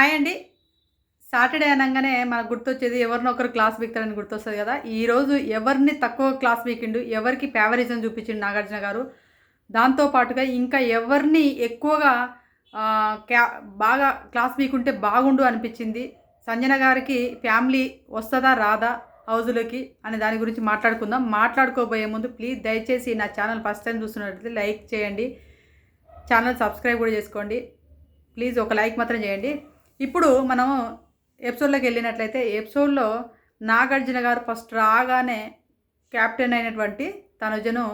Hi అండి Saturday అనగానే మనకు గుర్తొచ్చేది ఎవరినో ఒకరు క్లాస్ బీక్తారని గుర్తొస్తుంది కదా. ఈరోజు ఎవరిని తక్కువ క్లాస్ బీకిండు ఎవరికి ఫేవరిజం చూపించిండు నాగార్జున గారు. దాంతో పాటుగా ఇంకా ఎవరిని ఎక్కువగా క్యా బాగా క్లాస్ బీకుంటే బాగుండు అనిపించింది. సంజన గారికి ఫ్యామిలీ వస్తుందా రాదా హౌజులకి అనే దాని గురించి మాట్లాడుకుందాం. మాట్లాడుకోబోయే ముందు ప్లీజ్ దయచేసి నా ఛానల్ ఫస్ట్ టైం చూస్తున్నట్లయితే లైక్ చేయండి. ఛానల్ సబ్స్క్రైబ్ కూడా చేసుకోండి. ప్లీజ్ ఒక లైక్ మాత్రం చేయండి. ఇప్పుడు మనం ఎపిసోడ్లోకి వెళ్ళినట్లయితే ఎపిసోడ్లో నాగార్జున గారు ఫస్ట్ రాగానే కెప్టెన్ అయినటువంటి తనుజను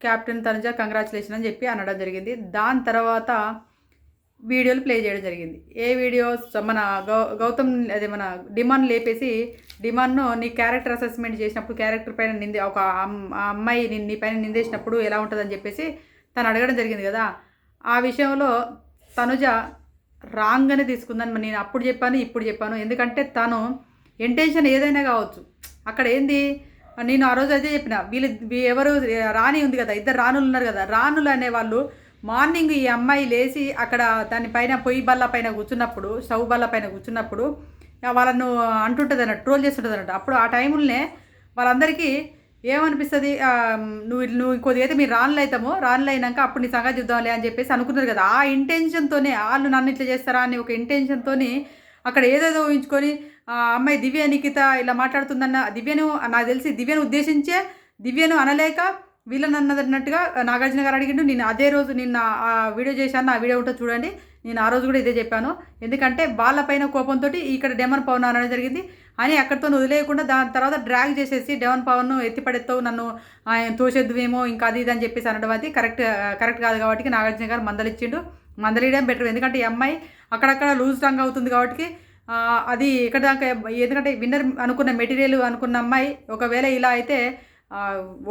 క్యాప్టెన్ తనుజ కంగ్రాచులేషన్ అని చెప్పి అనడం జరిగింది. దాని తర్వాత వీడియోలు ప్లే చేయడం జరిగింది. ఏ వీడియోస్ మన గౌ గౌతమ్ అదే మన డిమాండ్ లేపేసి డిమాండ్ను నీ క్యారెక్టర్ అసెస్మెంట్ చేసినప్పుడు క్యారెక్టర్ పైన నింది ఒక అమ్మాయి నీ పైన నిందేసినప్పుడు ఎలా ఉంటుందని చెప్పేసి తను అడగడం జరిగింది కదా. ఆ విషయంలో తనుజ రాంగ్గానే తీసుకుందని నేను అప్పుడు చెప్పాను ఇప్పుడు చెప్పాను. ఎందుకంటే తను ఇంటెన్షన్ ఏదైనా కావచ్చు. అక్కడ ఏంది? నేను ఆ రోజు అదే చెప్పిన. వీళ్ళు ఎవరు రాణి ఉంది కదా ఇద్దరు రాణులు ఉన్నారు కదా రాణులు అనేవాళ్ళు మార్నింగ్ ఈ అమ్మాయి లేచి అక్కడ దానిపైన పొయ్యి బల్ల పైన కూర్చున్నప్పుడు స్టవ్ బల్ల పైన కూర్చున్నప్పుడు వాళ్ళను అంటుంటుంది అన్నట్టు ట్రోల్ చేస్తుంటుంది అన్నట్టు అప్పుడు ఆ టైంలోనే వాళ్ళందరికీ ఏమనిపిస్తుంది? నువ్వు నువ్వు కొద్దిగా అయితే మీరు రాన్లు అవుతాము రాన్లు అయినాక అప్పుడు నీ సంగతి చూద్దాంలే అని చెప్పేసి అనుకున్నారు కదా. ఆ ఇంటెన్షన్తోనే వాళ్ళు నన్ను ఇట్లా చేస్తారా అని ఒక ఇంటెన్షన్తోని అక్కడ ఏదేదో ఊహించుకొని అమ్మాయి దివ్య నిఖిత ఇలా మాట్లాడుతుందన్న దివ్యను నాకు తెలిసి దివ్యను ఉద్దేశించే దివ్యను అనలేక వీళ్ళని అన్నదన్నట్టుగా నాగార్జున గారు అడిగిండు. నేను అదే రోజు నిన్న ఆ వీడియో చేశాను ఆ వీడియో ఉంటుంది చూడండి. నేను ఆ రోజు కూడా ఇదే చెప్పాను. ఎందుకంటే వాళ్ళపైన కోపంతో ఇక్కడ డెమన్ పవన్ అనడం జరిగింది. అని అక్కడితో వదిలేయకుండా దాని తర్వాత డ్రాగ్ చేసేసి డెవన్ పవన్ను ఎత్తిపడేస్తావు నన్ను ఆయన తోసేద్దువేమో ఇంకా అది ఇది అని చెప్పేసి అనడం అది కరెక్ట్ కరెక్ట్ కాదు కాబట్టి నాగార్జున గారు మందలిచ్చిండు. మందలియడం బెటర్ ఎందుకంటే ఈ అమ్మాయి అక్కడక్కడ లూజ్ రంగ్ అవుతుంది కాబట్టి అది ఇక్కడ దాకా ఎందుకంటే విన్నర్ అనుకున్న మెటీరియల్ అనుకున్న అమ్మాయి ఒకవేళ ఇలా అయితే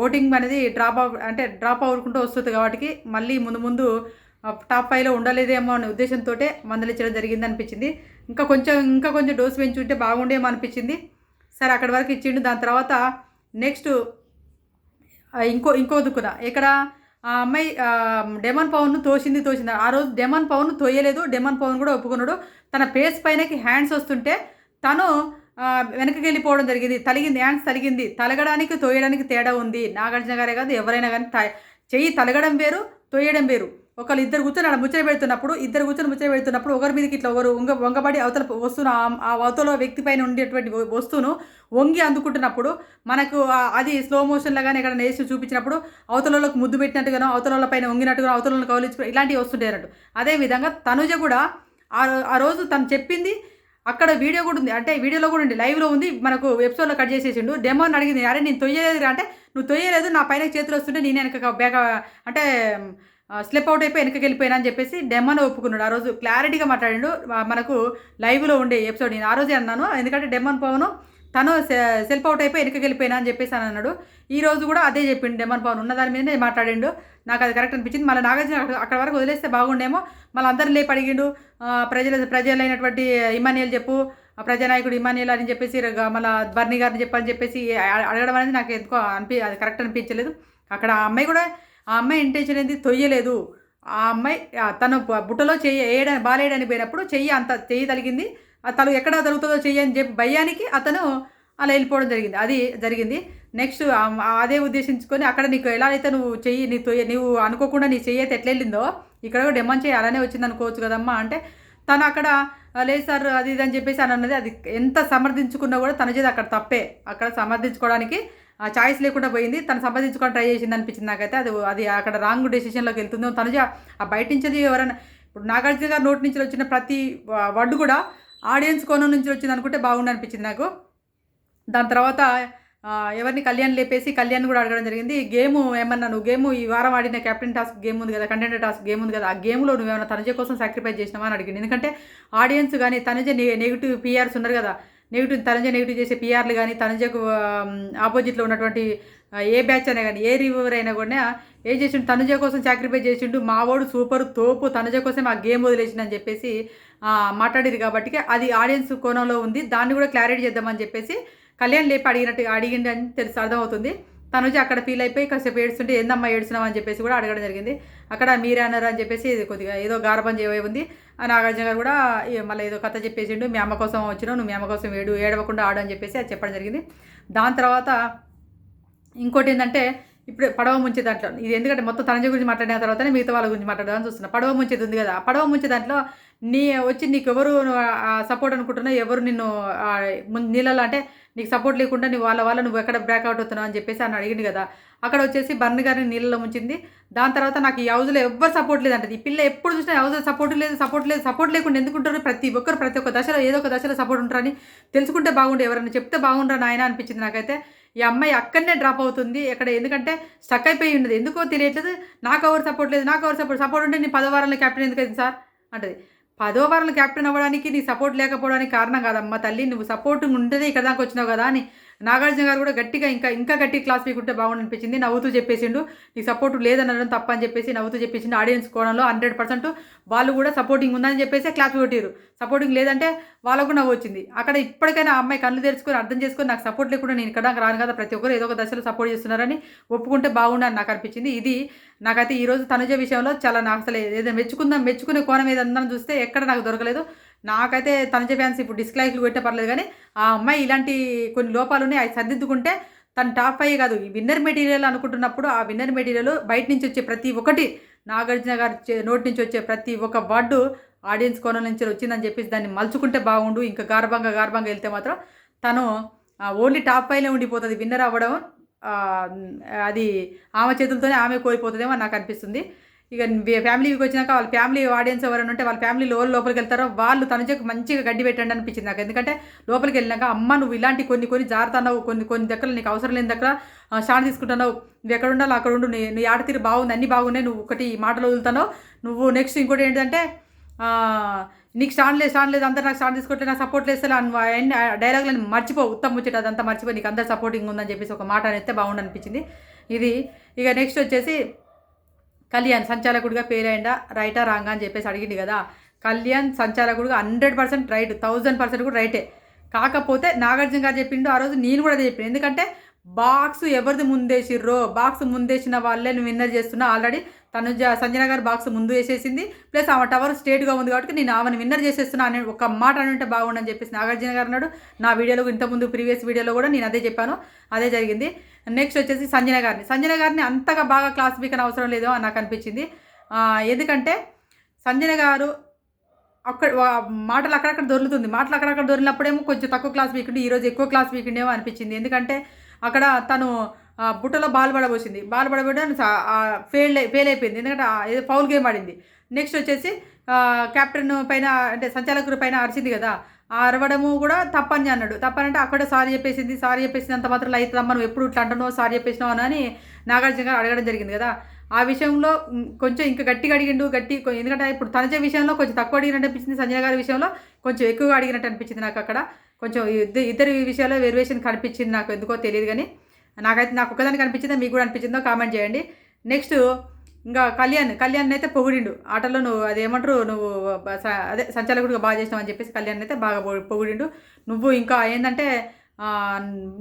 ఓటింగ్ అనేది డ్రాప్ అవ్ అంటే డ్రాప్ అవ్వకుంటూ వస్తుంది కాబట్టి మళ్ళీ ముందు ముందు టాప్ ఫైవ్లో ఉండలేదేమో అనే ఉద్దేశంతో మందలించడం జరిగింది అనిపించింది ఇంకా కొంచెం ఇంకా కొంచెం డోస్ పెంచుంటే బాగుండేమో అనిపించింది. సరే అక్కడి వరకు ఇచ్చిండు. దాని తర్వాత నెక్స్ట్ ఇంకో ఇంకో దుక్కున. ఇక్కడ ఆ అమ్మాయి డెమన్ పవన్ను తోసింది తోసింది. ఆ రోజు డెమన్ పవన్ తోయలేదు. డెమన్ పవన్ కూడా ఒప్పుకున్నాడు. తన ఫేస్ పైనకి హ్యాండ్స్ వస్తుంటే తను వెనక్కి వెళ్ళిపోవడం జరిగింది. తలిగింది హ్యాండ్స్ తలిగింది. తలగడానికి తోయడానికి తేడా ఉంది. నాగార్జున గారే కాదు ఎవరైనా కానీ త- చెయ్యి తలగడం వేరు తోయడం వేరు. ఒకళ్ళు ఇద్దరు కూర్చొని అక్కడ ముచ్చట పెడుతున్నప్పుడు ఇద్దరు కూర్చొని ముచ్చట పెడుతున్నప్పుడు ఒకరి మీదకి ఇట్లా ఒకరు వంగ వంగబడి అవతల వస్తున్న ఆ- అవతల వ్యక్తి పైన ఉండేటువంటి వస్తువును వంగి అందుకుంటున్నప్పుడు మనకు అది స్లో మోషన్లో కానీ ఎక్కడ నేసి చూపించినప్పుడు అవతలలోకి ముద్దు పెట్టినట్టుగానో అవతల పైన వంగినట్టుగా అవతలను కౌలించు ఇలాంటివి వస్తుంటాయి అన్నట్టు అదేవిధంగా తనుజ కూడా ఆ ఆ రోజు తను చెప్పింది అక్కడ వీడియో కూడా ఉంది. అంటే వీడియోలో కూడా ఉంది లైవ్లో ఉంది. మనకు వెబ్సైట్లో కట్ చేసేసిండు. డెమోని అడిగింది అరే నేను తొయ్యలేదు అంటే నువ్వు తొయ్యలేదు నా పైన చేతులు వస్తుంటే నేను వెనక బ్యాక్ అంటే స్లిప్ అవుట్ అయిపోయి వెనకకి వెళ్ళిపోయినా అని చెప్పేసి డెమ్మను ఒప్పుకున్నాడు. ఆ రోజు క్లారిటీగా మాట్లాడిండు. మనకు లైవ్లో ఉండే ఎపిసోడ్ నేను ఆ రోజే అన్నాను. ఎందుకంటే డెమోన్ పవన్ తను సెల్ఫ్ అవుట్ అయిపోయి వెనకకి వెళ్ళిపోయినా అని చెప్పేసి అని అన్నాడు. ఈ రోజు కూడా అదే చెప్పిండు డెమన్ పవన్. ఉన్న దాని మీదనే మాట్లాడిండు. నాకు అది కరెక్ట్ అనిపించింది. మళ్ళీ నాగార్జున అక్కడ వరకు వదిలేస్తే బాగుండేమో. మళ్ళీ అందరూ లేపు అడిగిండు. ప్రజల ప్రజలైనటువంటి ఇమానియల్ చెప్పు ప్రజానాయకుడు ఇమానియల్ అని చెప్పేసి మళ్ళీ ధ్వర్ని గారిని చెప్పని చెప్పేసి అడగడం అనేది నాకు ఎందుకో అనిపి అది కరెక్ట్ అనిపించలేదు. అక్కడ ఆ అమ్మాయి కూడా ఆ అమ్మాయి ఇంటెన్షన్ ఏంది? తొయ్యలేదు. ఆ అమ్మాయి తన తను బుట్టలో చెయ్యి వేయడానికి బాలేయడానికి పోయినప్పుడు చెయ్యి అంత చెయ్యి తలిగింది. ఆ తను ఎక్కడ తలుగుతుందో చెయ్యి అని చెప్పి భయానికి అతను అలా వెళ్ళిపోవడం జరిగింది. అది జరిగింది. నెక్స్ట్ అదే ఉద్దేశించుకొని అక్కడ నీకు ఎలా అయితే నువ్వు చెయ్యి నీ తొయ్య నువ్వు అనుకోకుండా నీ చెయ్యి అయితే ఎట్లా వెళ్ళిందో ఇక్కడ కూడా డెమాన్ చేయి అలానే వచ్చింది అనుకోవచ్చు కదమ్మా అంటే తను అక్కడ లేదు సార్ అది ఇది అని చెప్పేసి అని అన్నది అది ఎంత సమర్థించుకున్నా కూడా తన చేతి అక్కడ తప్పే. అక్కడ సమర్థించుకోవడానికి చాయిస్ లేకుండా పోయింది. తను సంపాదించుకొని ట్రై చేసింది అనిపించింది నాకైతే. అది అది అక్కడ రాంగ్ డెసిషన్లోకి వెళ్తుందో. తనుజ ఆ బయట నుంచి ఎవరైనా ఇప్పుడు నాగార్జున గారి నోటి నుంచి వచ్చిన ప్రతి వర్డ్ కూడా ఆడియన్స్ కోణం నుంచి వచ్చింది అనుకుంటే బాగుండు అనిపించింది నాకు. దాని తర్వాత ఎవరిని కళ్యాణ్ లేపేసి కళ్యాణ్ కూడా అడగడం జరిగింది. గేమ్ ఏమన్నా నువ్వు గేమ్ ఈ వారం ఆడిన కెప్టెన్ టాస్క్ గేమ్ ఉంది కదా కంటెంట్ టాస్క్ గేమ్ ఉంది కదా ఆ గేమ్లో నువ్వేమైనా తనుజ కోసం సాక్రిఫైస్ చేసినావా? అని అడిగింది ఎందుకంటే ఆడియన్స్ కానీ తనుజ నెగిటివ్ పిఆర్స్ ఉన్నారు కదా. నెగిటివ్ తనుజ నెగిటివ్ చేసే పిఆర్లు కానీ తనుజకు ఆపోజిట్లో ఉన్నటువంటి ఏ బ్యాచ్ అయినా కానీ ఏ రివ్యూవర్ అయినా కూడా ఏం చేసిండు? తనుజ కోసం సాక్రిఫైస్ చేసిండు. మావాడు సూపర్ తోపు. తనుజ కోసం ఆ గేమ్ వదిలేసిండు చెప్పేసి మాట్లాడేది కాబట్టి అది ఆడియన్స్ కోణంలో ఉంది. దాన్ని కూడా క్లారిటీ చేద్దామని చెప్పేసి కళ్యాణ్ లేపి అడిగినట్టు అడిగింది అని తెలిసి అర్థమవుతుంది. తనుజ అక్కడ ఫీల్ అయిపోయి కాసేపు ఏడుస్తుంటే ఏందమ్మా ఏడుస్తున్నావు? అని చెప్పేసి కూడా అడగడం జరిగింది. అక్కడ మీరే అన్నారు అని చెప్పేసి ఇది కొద్దిగా ఏదో గారబం చేయబోయి ఉంది. ఆ నాగార్జున గారు కూడా మళ్ళీ ఏదో కథ చెప్పేసిండు మీ అమ్మ కోసం వచ్చినావు నువ్వు మీ అమ్మ కోసం ఏడు ఏడవకుండా ఆడు అని చెప్పేసి అది చెప్పడం జరిగింది. దాని తర్వాత ఇంకోటి ఏంటంటే ఇప్పుడు పడవ ముంచే దాంట్లో ఇది ఎందుకంటే మొత్తం తనజ గురించి మాట్లాడిన తర్వాతనే మిగతా వాళ్ళ గురించి మాట్లాడదామని చూస్తున్నా. పడవ ముంచేది ఉంది కదా పడవ ముంచే దాంట్లో నీ వచ్చి నీకు ఎవరు సపోర్ట్ అనుకుంటున్నా ఎవరు నిన్ను నీళ్ళలో అంటే నీకు సపోర్ట్ లేకుండా నువ్వు వాళ్ళ వల్ల నువ్వు ఎక్కడ బ్రేక్అవుట్ అవుతున్నావు అని చెప్పేసి అని అడిగింది కదా. అక్కడ వచ్చేసి బర్న్ గారిని నీళ్ళలో ముంచింది. దాని తర్వాత నాకు ఈ హౌస్లో ఎవ్వరు సపోర్ట్ లేదంటది. ఈ పిల్ల ఎప్పుడు చూసినా హౌస్లో సపోర్ట్ లేదు సపోర్ట్ లేదు సపోర్ట్ లేకుండా ఎందుకుంటారు ప్రతి ఒక్కరు ప్రతి ఒక్క దశలో ఏదో ఒక దశలో సపోర్ట్ ఉంటారని తెలుసుకుంటే బాగుండే ఎవరైనా చెప్తే బాగుండ్రా నాయన అనిపించింది నాకైతే. ఈ అమ్మాయి అక్కడనే డ్రాప్ అవుతుంది. ఇక్కడ ఎందుకంటే స్టక్ అయిపోయి ఉండదు ఎందుకో తెలియట్లేదు. నాకు ఎవరు సపోర్ట్ లేదు నాకు ఎవరు సపోర్ట్ సపోర్ట్ ఉంటే నీ పదవారంలో క్యాప్టెన్ ఎందుకు అయింది సార్? అంటది. పదో క్యాప్టెన్ అవ్వడానికి నీ సపోర్ట్ లేకపోవడానికి కారణం కాదమ్మా తల్లి. నువ్వు సపోర్ట్ ఉంటేనే ఇక్కడ దాకా వచ్చినావు కదా అని నాగార్జున గారు కూడా గట్టిగా ఇంకా ఇంకా గట్టి క్లాస్ మీకుంటే బాగుండు అనిపించింది నవ్వుతూ చెప్పేసిండు నీకు సపోర్ట్ లేదనడం తప్ప అని చెప్పేసి నవ్వుతూ చెప్పేసిండు ఆడియన్స్ కోణంలో హండ్రెడ్ పర్సెంట్ వాళ్ళు కూడా సపోర్టింగ్ ఉందని చెప్పేసి క్లాస్ కొట్టారు సపోర్టింగ్ లేదంటే వాళ్ళకు నవ్వు వచ్చింది. అక్కడ ఇప్పటికైనా అమ్మాయి కళ్ళు తెరుచుకొని అర్థం చేసుకొని నాకు సపోర్ట్ లేకుండా నేను ఇక్కడ రాను కదా ప్రతి ఒక్కరు ఏదో ఒక దశలో సపోర్ట్ చేస్తున్నారని ఒప్పుకుంటే బాగుండని నాకు అనిపించింది. ఇది నాకైతే ఈరోజు తనుజ విషయంలో చాలా నాకు అసలు ఏదైనా మెచ్చుకుందాం మెచ్చుకునే కోణం ఏదన్నా చూస్తే ఎక్కడ నాకు దొరకలేదు. నాకైతే తన ఫ్యాన్స్ ఇప్పుడు డిస్లైక్లు పెట్టే పర్లేదు కానీ ఆ అమ్మాయి ఇలాంటి కొన్ని లోపాలు ఉన్నాయి అవి సర్దిద్దుకుంటే తను టాప్ ఫైవ్ కాదు. ఈ విన్నర్ మెటీరియల్ అనుకుంటున్నప్పుడు ఆ విన్నర్ మెటీరియల్ బయట నుంచి వచ్చే ప్రతి ఒక్కటి నాగార్జున గారి నోటి నుంచి వచ్చే ప్రతి ఒక్క వర్డు ఆడియన్స్ కోణం నుంచి వచ్చిందని చెప్పేసి దాన్ని మలుచుకుంటే బాగుండు ఇంకా గార్భంగా గార్భంగా వెళ్తే మాత్రం తను ఓన్లీ టాప్ ఫైవ్లో ఉండిపోతుంది. విన్నర్ అవ్వడం అది ఆమె చేతులతోనే ఆమె కోల్పోతుందేమో నాకు అనిపిస్తుంది. ఇక ఫ్యామిలీకి వచ్చినాక వాళ్ళ ఫ్యామిలీ ఆడియన్స్ ఎవరైనా ఉంటే వాళ్ళ ఫ్యామిలీ లో లోపలికి వెళ్తారో వాళ్ళు తనకు మంచిగా గడ్డి పెట్టండి అనిపించింది నాకు. ఎందుకంటే లోపలికి వెళ్ళినాక అమ్మ నువ్వు ఇలాంటి కొన్ని కొన్ని జారుతున్నావు కొన్ని కొన్ని దగ్గర నీకు అవసరం లేని దగ్గర షాన్ తీసుకుంటున్నావు. నువ్వు ఎక్కడ ఉండాలి అక్కడ ఉండు. నీ నీ ఆడతీరు బాగుంది అన్నీ బాగున్నాయి. నువ్వు ఒకటి మాటలు వదులుతున్నావు. నువ్వు నెక్స్ట్ ఇంకోటి ఏంటంటే నీకు స్టాండ్ లేదు స్టాండ్ లేదు అందరు నాకు స్టాండ్ తీసుకుంటే నాకు సపోర్ట్ లేదు అని డైలాగ్లను మర్చిపో. ఉత్తమ ముచ్చట అదంతా మర్చిపో. నీకు అందరు సపోర్టింగ్ ఉందని చెప్పేసి ఒక మాట అనేది బాగుండనిపించింది ఇది ఇక నెక్స్ట్ వచ్చేసి కళ్యాణ్ సంచాలకుడిగా పేరైందా రైటా రాంగా అని చెప్పేసి అడిగింది కదా. Kalyan సంచాలకుడిగా hundred percent right thousand percent కూడా రైటే. కాకపోతే నాగార్జున గారు చెప్పిండు ఆ రోజు నేను కూడా చెప్పాను. ఎందుకంటే బాక్స్ ఎవరిది ముందేసిర్రో? బాక్స్ ముందేసిన వాళ్ళే నువ్వు విన్నర్ చేస్తున్నా ఆల్రెడీ. తను జ- సంజన గారు బాక్స్ ముందు వేసేసింది. ప్లస్ ఆమె టవర్ స్టేట్గా ఉంది కాబట్టి నేను ఆమెను విన్నర్ చేసేస్తున్నా అని ఒక మాట అని ఉంటే బాగుండని చెప్పేసి నాగార్జున గారు అన్నాడు. నా వీడియోలో ఇంతకుముందు ప్రీవియస్ వీడియోలో కూడా నేను అదే చెప్పాను. అదే జరిగింది. నెక్స్ట్ వచ్చేసి సంజన గారిని. సంజన గారిని అంతగా బాగా క్లాస్ బీకని అవసరం లేదో అని నాకు అనిపించింది. ఎందుకంటే సంజన గారు అక్కడ మాటలు అక్కడక్కడ దొరుకుతుంది మాటలు అక్కడక్కడ దొరికినప్పుడేమో కొంచెం తక్కువ క్లాస్ వీకుండే ఈరోజు ఎక్కువ క్లాస్ వీకుండేమో అనిపించింది. ఎందుకంటే అక్కడ తను బుట్టలో బాల్ పడబోసింది. బాల్ పడబోయడం ఫెయిల్ ఫెయిల్ అయిపోయింది. ఎందుకంటే ఏదో ఫౌల్ గేమ్ ఆడింది. నెక్స్ట్ వచ్చేసి క్యాప్టెన్ కెప్టెన్ పైన అంటే సంచాలకుడు పైన అరిచింది కదా ఆ అరవడము కూడా తప్పని అన్నాడు. తప్పనంటే అక్కడే సారీ చెప్పేసింది. సారీ చెప్పేసినంత మాత్రం అవుతుందమ్మా నువ్వు ఎప్పుడు ఇట్లా అంటున్నావు సారీ చెప్పేసినావు అని నాగార్జున గారు అడగడం జరిగింది కదా. ఆ విషయంలో కొంచెం ఇంకా గట్టిగా అడిగిండు. గట్టి ఎందుకంటే ఇప్పుడు తనజ విషయంలో కొంచెం తక్కువ అడిగినట్టు అనిపించింది. సంజయ్ గారి విషయంలో కొంచెం ఎక్కువగా అడిగినట్టు అనిపించింది నాకు అక్కడ. కొంచెం ఇద్దరు ఇద్దరి విషయాల్లో వేరియేషన్ కనిపించింది నాకు. ఎందుకో తెలియదు కానీ. నాకైతే నాకు ఒక్కదానికి అనిపించిందో మీకు కూడా అనిపించిందో కామెంట్ చేయండి. నెక్స్ట్ ఇంకా కళ్యాణ్ కళ్యాణ్ అయితే పొగిడిండు. ఆటలో నువ్వు అదేమంటారు నువ్వు అదే సంచాలకుడిగా బాగా చేసినావు అని చెప్పేసి కళ్యాణ్ అయితే బాగా పొగిడిండు. నువ్వు ఇంకా ఏంటంటే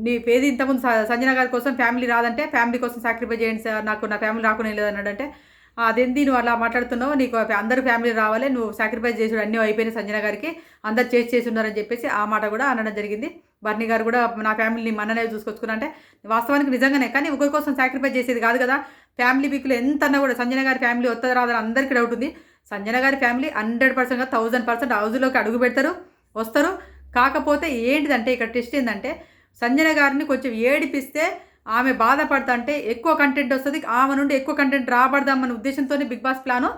నీ పేది ఇంతకుముందు సంజన గారి కోసం ఫ్యామిలీ రాదంటే ఫ్యామిలీ కోసం సాక్రిఫైస్ చేయండి సార్ నాకు నా ఫ్యామిలీ రాకుండా లేదన్నాడంటే అదేంది నువ్వు అలా మాట్లాడుతున్నావు? నీకు అందరు ఫ్యామిలీ రావాలి నువ్వు సాక్రిఫైస్ చేసి అన్నీ అయిపోయినాయి సంజన గారికి. అందరు చేసి చేసి చెప్పేసి ఆ మాట కూడా అనడం జరిగింది. బర్నీ గారు కూడా నా ఫ్యామిలీని మననే చూసుకొచ్చుకున్నా అంటే వాస్తవానికి నిజంగానే కానీ ఒకరి కోసం సాక్రిఫైస్ చేసేది కాదు కదా. ఫ్యామిలీ వీక్లో ఎంత అన్నా కూడా సంజన గారి ఫ్యామిలీ వస్తుందా రాదని అందరికీ డౌట్ ఉంది. సంజన గారి ఫ్యామిలీ హండ్రెడ్ పర్సెంట్గా థౌజండ్ పర్సెంట్ హౌజ్లోకి అడుగు పెడతారు వస్తారు. కాకపోతే ఏంటిదంటే ఇక్కడ టెస్ట్ ఏంటంటే సంజన గారిని కొంచెం ఏడిపిస్తే ఆమె బాధపడుతుంటే ఎక్కువ కంటెంట్ వస్తుంది ఆమె నుండి ఎక్కువ కంటెంట్ రాబడదామన్న ఉద్దేశంతోనే బిగ్ బాస్ ప్లాను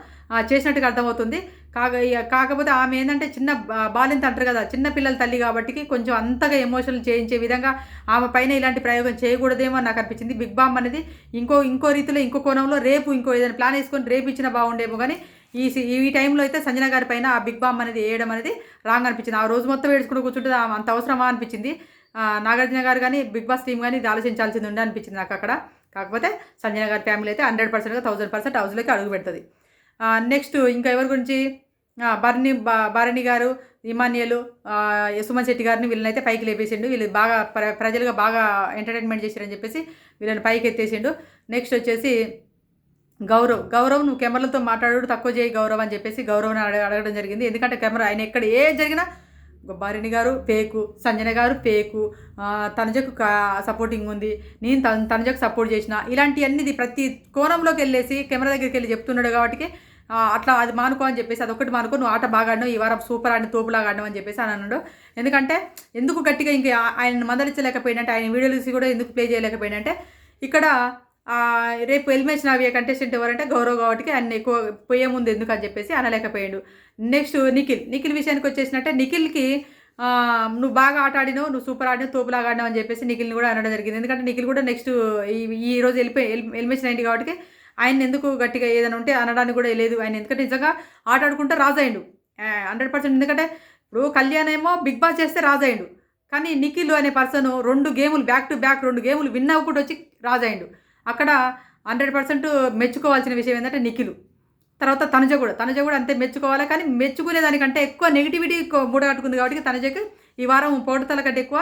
చేసినట్టుగా అర్థమవుతుంది. కాక కాకపోతే ఆమె ఏంటంటే చిన్న బాలింత అంటారు కదా చిన్న పిల్లల తల్లి కాబట్టి కొంచెం అంతగా ఎమోషనల్ చేయించే విధంగా ఆమె పైన ఇలాంటి ప్రయోగం చేయకూడదేమో నాకు అనిపించింది. బిగ్ బామ్ అనేది ఇంకో ఇంకో రీతిలో ఇంకో కోణంలో రేపు ఇంకో ఏదైనా ప్లాన్ వేసుకొని రేపు ఇచ్చినా బాగుండేమో కానీ ఈ ఈ టైంలో అయితే సంజన గారి పైన ఆ బిగ్ బామ్ అనేది వేయడం అనేది రాంగ్ అనిపించింది. ఆ రోజు మొత్తం ఏడుచుకుంటూ కూర్చుంటే అంత అవసరమా అనిపించింది. నాగార్జున గారు కానీ బిగ్ బాస్ టీం కానీ ఇది ఆలోచించాల్సింది ఉండే అనిపించింది నాకు అక్కడ. కాకపోతే సంజయ్ గారి ఫ్యామిలీ అయితే హండ్రెడ్ పర్సెంట్గా థౌసండ్ పర్సెంట్ హౌస్లోకి అడుగు పెడుతుంది. నెక్స్ట్ ఇంకా ఎవరి గురించి? భరణి భరణి గారు ఇమాన్యులు యశుమన్ శెట్టి గారిని వీళ్ళనైతే పైకి లేపేసిండు. వీళ్ళు బాగా ప్ర ప్రజలుగా బాగా ఎంటర్టైన్మెంట్ చేశారని చెప్పేసి వీళ్ళని పైకి ఎత్తేసిండు. నెక్స్ట్ వచ్చేసి గౌరవ్. గౌరవ్ నువ్వు కెమెరాలతో మాట్లాడు తక్కువ చేయి గౌరవ్ అని చెప్పేసి గౌరవ్ని అడగ అడగడం జరిగింది. ఎందుకంటే కెమెరా ఆయన ఎక్కడ ఏ జరిగినా భారిణి గారు పేకు సంజన గారు పేకు తనజకు తనుజకు సపోర్టింగ్ ఉంది. నేను తన తనుజకు సపోర్ట్ చేసిన ఇలాంటివన్నీ ప్రతి కోణంలోకి వెళ్ళేసి కెమెరా దగ్గరికి వెళ్ళి చెప్తున్నాడు కాబట్టి అట్లా అది మానుకో అని చెప్పేసి అదొకటి మానుకో నువ్వు ఆట బాగా ఆడినావు ఈ వారం సూపర్ ఆడిన తోపులాగా ఆడినావు అని చెప్పేసి అని అన్నాడు. ఎందుకంటే ఎందుకు గట్టిగా ఇంక ఆయన మందలించలేకపోయినంటే ఆయన వీడియోస్ కూడా ఎందుకు ప్లే చేయలేకపోయినంటే ఇక్కడ రేపు ఎలిమేషన్ అవి కంటెస్టెంట్ ఎవరంటే గౌరవ్ కాబట్టి ఆయన ఎక్కువ పోయే ముందు ఎందుకు అని చెప్పేసి అనలేకపోయాడు. నెక్స్ట్ నిఖిల్ నిఖిల్ విషయానికి వచ్చేసినట్టే నిఖిల్కి నువ్వు బాగా ఆట ఆడినావు నువ్వు సూపర్ ఆడినావు తోపులాగా ఆడినావు అని చెప్పేసి నిఖిల్ని కూడా అనడం జరిగింది. ఎందుకంటే నిఖిల్ కూడా నెక్స్ట్ ఈ ఈ రోజు వెళ్ళిపోయి ఎలిమేషన్ అయింది కాబట్టి ఆయన ఎందుకు గట్టిగా ఏదైనా ఉంటే అనడానికి కూడా లేదు. ఆయన ఎందుకంటే నిజంగా ఆట ఆడుకుంటే రాజయ్యండు హండ్రెడ్ పర్సెంట్ ఎందుకంటే ఇప్పుడు కళ్యాణ్ ఏమో బిగ్ బాస్ చేస్తే రాజయ్యండు కానీ నిఖిల్ అనే పర్సన్ రెండు గేములు బ్యాక్ టు బ్యాక్ రెండు గేములు విన్ అవ్వకుండా వచ్చి రాజాయిండు అక్కడ హండ్రెడ్ పర్సెంట్ మెచ్చుకోవాల్సిన విషయం ఏంటంటే నిఖిల్. తర్వాత తనుజ కూడా. తనుజ కూడా అంతే మెచ్చుకోవాలి కానీ మెచ్చుకునే దానికంటే ఎక్కువ నెగిటివిటీ మూడగట్టుకుంది కాబట్టి తనుజకి ఈ వారం పోటుతల కంటే ఎక్కువ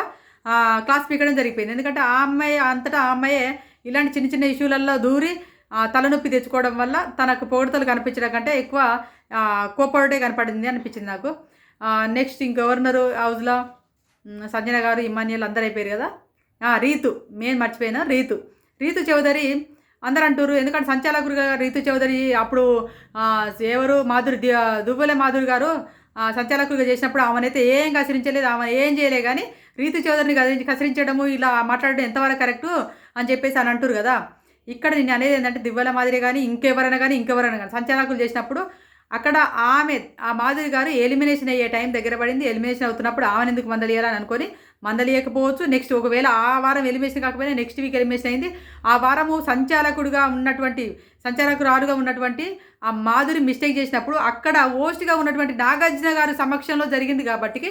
క్లాస్ పీకడం జరిగిపోయింది. ఎందుకంటే ఆ అమ్మాయి అంతటా ఆ అమ్మాయే ఇలాంటి చిన్న చిన్న ఇష్యూలలో దూరి తలనొప్పి తెచ్చుకోవడం వల్ల తనకు పొగడతలు కనిపించడం కంటే ఎక్కువ కోపడే కనపడింది అనిపించింది నాకు. నెక్స్ట్ గవర్నరు హౌస్లో? ఉమ్, సంజన గారు ఇమాన్యుల్ అందరు అయిపోయారు కదా? రీతు. మెయిన్ మర్చిపోయినా? రీతు. రీతు చౌదరి అందరు అంటారు ఎందుకంటే సంచాలకులుగా రీతు చౌదరి అప్పుడు ఎవరు? మాధురి ది- దువ్వెల మాధురి గారు ఆ, సంచాలకులుగా చేసినప్పుడు ఆమెనైతే ఏం కసిరించలేదు. ఆమె ఏం చేయలే కానీ రీతు చౌదరిని కదిరించి కసిరించడము ఇలా మాట్లాడడం ఎంతవరకు కరెక్టు అని చెప్పేసి అని అంటారు కదా. ఇక్కడ నేను అనేది ఏంటంటే దివ్వల మాదిరి కానీ ఇంకెవరైనా కానీ ఇంకెవరైనా కానీ సంచాలకులు చేసినప్పుడు అక్కడ ఆమె ఆ మాధురి గారు ఎలిమినేషన్ అయ్యే టైం దగ్గర పడింది. ఎలిమినేషన్ అవుతున్నప్పుడు ఆమెను ఎందుకు మందలియాలని అనుకొని మందలియకపోవచ్చు. నెక్స్ట్ ఒకవేళ ఆ వారం ఎలిమినేషన్ కాకపోయినా నెక్స్ట్ వీక్ ఎలిమినేషన్ అయింది. ఆ వారము సంచాలకుడుగా ఉన్నటువంటి సంచాలకురాలుగా ఉన్నటువంటి ఆ మాధురి మిస్టేక్ చేసినప్పుడు అక్కడ ఓస్ట్గా ఉన్నటువంటి నాగార్జున గారి సమక్షంలో జరిగింది కాబట్టి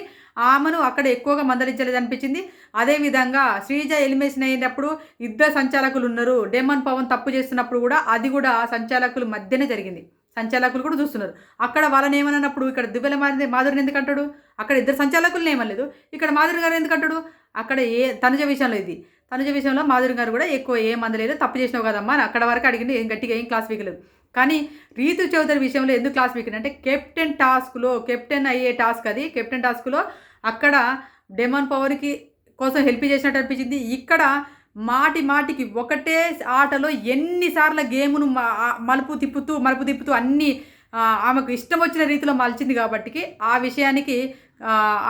ఆమెను అక్కడ ఎక్కువగా మందలించలేదు అనిపించింది అదేవిధంగా శ్రీజ ఎలిమినేషన్ అయినప్పుడు ఇద్దరు సంచాలకులు ఉన్నారు. డెమన్ పవన్ తప్పు చేస్తున్నప్పుడు కూడా అది కూడా సంచాలకుల మధ్యనే జరిగింది. సంచాలకులు కూడా చూస్తున్నారు. అక్కడ వాళ్ళని ఏమన్నప్పుడు ఇక్కడ దివ్యల మాదిరి మాధురిని ఎందుకు అంటాడు? అక్కడ ఇద్దరు సంచాలకులను ఏమనలేదు. ఇక్కడ మాధురి గారు ఎందుకు అంటాడు? అక్కడ ఏ తనుజ విషయంలో ఇది. తనుజ విషయంలో మాధురి గారు కూడా ఎక్కువ ఏం అందలేదు తప్పు చేసినావు కదమ్మా అని అక్కడ వరకు అడిగింది. ఏం గట్టిగా ఏం క్లాస్ వీకలేదు. కానీ రీతు చౌదరి విషయంలో ఎందుకు క్లాస్ వీక్ అంటే కెప్టెన్ టాస్క్లో కెప్టెన్ అయ్యే టాస్క్ అది. కెప్టెన్ టాస్క్లో అక్కడ డెమాన్ పవర్కి కోసం హెల్ప్ చేసినట్టు అనిపించింది. ఇక్కడ మాటి మాటికి ఒకటే ఆటలో ఎన్నిసార్లు గేమును మలుపు తిప్పుతూ మలుపు తిప్పుతూ అన్ని ఆమెకు ఇష్టం వచ్చిన రీతిలో మలిచింది కాబట్టి ఆ విషయానికి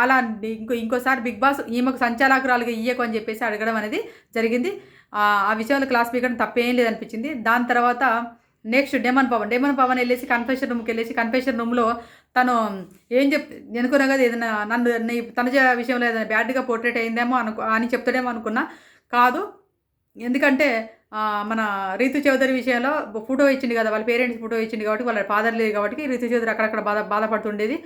అలా ఇంకో ఇంకోసారి బిగ్ బాస్ ఈమెకు సంచాలకురాలుగా ఇయ్యకు అని చెప్పేసి అడగడం అనేది జరిగింది. ఆ విషయంలో క్లాస్ పీకడం తప్పేం లేదనిపించింది. దాని తర్వాత next demon Pavan. Demon Pavan వెళ్ళేసి కన్ఫెషన్ రూమ్కి వెళ్ళేసి కన్ఫెషన్ రూమ్లో తను ఏం చెప్ అనుకున్నా కదా ఏదైనా నన్ను తన విషయంలో ఏదైనా బ్యాడ్గా పోర్ట్రేట్ అయిందేమో అనుకో అని చెప్తాడేమో అనుకున్నా. కాదు ఎందుకంటే మన రీతు చౌదరి విషయంలో ఫోటో ఇచ్చింది కదా వాళ్ళ పేరెంట్స్ ఫోటో ఇచ్చింది కాబట్టి వాళ్ళ ఫాదర్ లేదు కాబట్టి రీతు చౌదరి అక్కడక్కడ బాధ బాధపడుతుండేది.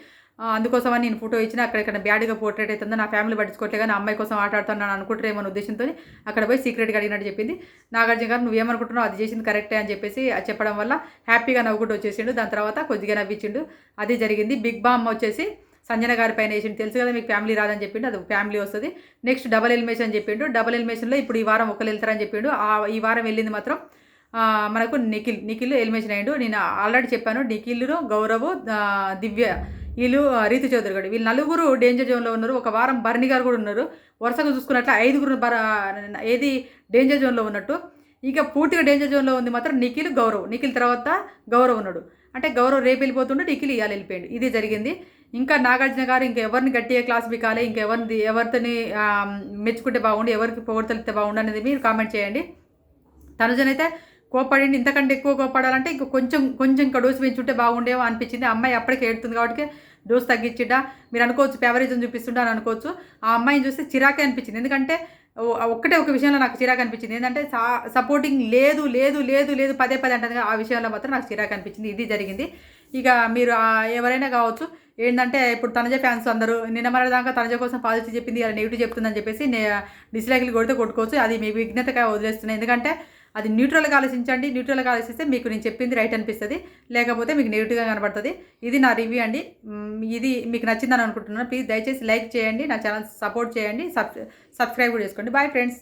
అందుకోసమని నేను ఫోటో ఇచ్చిన అక్కడెక్కడ బ్యాడ్గా పోర్ట్రేట్ అవుతుందో నా ఫ్యామిలీ పట్టించుకోవట్లే కానీ అమ్మాయి కోసం ఆటాడుతున్నాను అనుకుంటారేమో ఉద్దేశంతో అక్కడ పోయి సీక్రెట్గా అడిగినట్టు చెప్పింది. నాగార్జున గారు నువ్వేమనుకుంటున్నావు? అది చేసింది కరెక్టే అని చెప్పేసి అది చెప్పడం వల్ల హ్యాపీగా నవ్వుకుంటూ వచ్చేసిండు. దాని తర్వాత కొద్దిగా నవ్వించిండు అది జరిగింది. బిగ్ బామ్ వచ్చేసి సంజన గారి పైన వేసిండు. తెలుసు కదా మీకు ఫ్యామిలీ రాదని చెప్పిండు. అది ఫ్యామిలీ వస్తుంది. నెక్స్ట్ డబల్ ఎలిమినేషన్ చెప్పిండు. డబల్ ఎలిమినేషన్లో ఇప్పుడు ఈ వారం ఒకరు వెళ్తారని చెప్పిండు. ఆ ఈ వారం వెళ్ళింది మాత్రం మనకు నిఖిల్. నిఖిల్ ఎలిమినేషన్ అయ్యిండు. నేను ఆల్రెడీ చెప్పాను. నిఖిల్ను గౌరవ్ దివ్య వీళ్ళు రీతి చౌదరి గారు. వీళ్ళు నలుగురు డేంజర్ జోన్లో ఉన్నారు. ఒక వారం భరణి గారు కూడా ఉన్నారు. వరుసగా చూసుకున్నట్లు ఐదుగురు బర ఏది డేంజర్ జోన్లో ఉన్నట్టు. ఇక పూర్తిగా డేంజర్ జోన్లో ఉంది మాత్రం నిఖిల్ గౌరవ్. నిఖిల్ తర్వాత గౌరవ్ ఉన్నాడు. అంటే గౌరవ్ రేపు వెళ్ళిపోతుండే నిఖిల్ ఇవాళ వెళ్ళిపోయాడు. ఇది జరిగింది. ఇంకా నాగార్జున గారు ఇంకా ఎవరిని గట్టిగా క్లాస్ బికాలి ఇంకెవరిని ఎవరితోని మెచ్చుకుంటే బాగుండు ఎవరికి పొగడతలిస్తే బాగుండు అనేది మీరు కామెంట్ చేయండి. తనుజనైతే కోపడింది ఇంతకంటే ఎక్కువ కోపడాలంటే ఇంక కొంచెం కొంచెం ఇంకా డోసు పెంచుంటే బాగుండేమో అనిపించింది. అమ్మాయి అప్పటికే ఏడుతుంది కాబట్టి డోస్ తగ్గించిట మీరు అనుకోవచ్చు ఫేవరిజం చూపిస్తుంటా అని అనుకోవచ్చు. ఆ అమ్మాయిని చూస్తే చిరాకే అనిపించింది. ఎందుకంటే ఒక్కటే ఒక విషయంలో నాకు చిరాకు అనిపించింది. ఏంటంటే సపోర్టింగ్ లేదు లేదు లేదు లేదు పదే పదే అంటుంది ఆ విషయంలో మాత్రం నాకు చిరాకు అనిపించింది. ఇది జరిగింది. ఇక మీరు ఎవరైనా కావచ్చు ఏంటంటే ఇప్పుడు తనజ ఫ్యాన్స్ అందరూ నిన్న మన దాకా తనజ కోసం పాజిటివ్ చెప్పింది అలా నెగిటివ్ చెప్తుందని చెప్పేసి డిస్లైక్లు కొడితే కొట్టుకోవచ్చు. అది మీ విఘ్నతగా వదిలేస్తున్నాయి. ఎందుకంటే అది న్యూట్రల్గా ఆలోచించండి. న్యూట్రల్గా ఆలోచిస్తే మీకు నేను చెప్పింది రైట్ అనిపిస్తుంది. లేకపోతే మీకు నెగిటివ్గా కనబడుతుంది. ఇది నా రివ్యూ అండి. ఇది మీకు నచ్చిందని అనుకుంటున్నాను. ప్లీజ్ దయచేసి లైక్ చేయండి. నా ఛానల్ సపోర్ట్ చేయండి. సబ్ సబ్స్క్రైబ్ కూడా చేసుకోండి. Bye friends.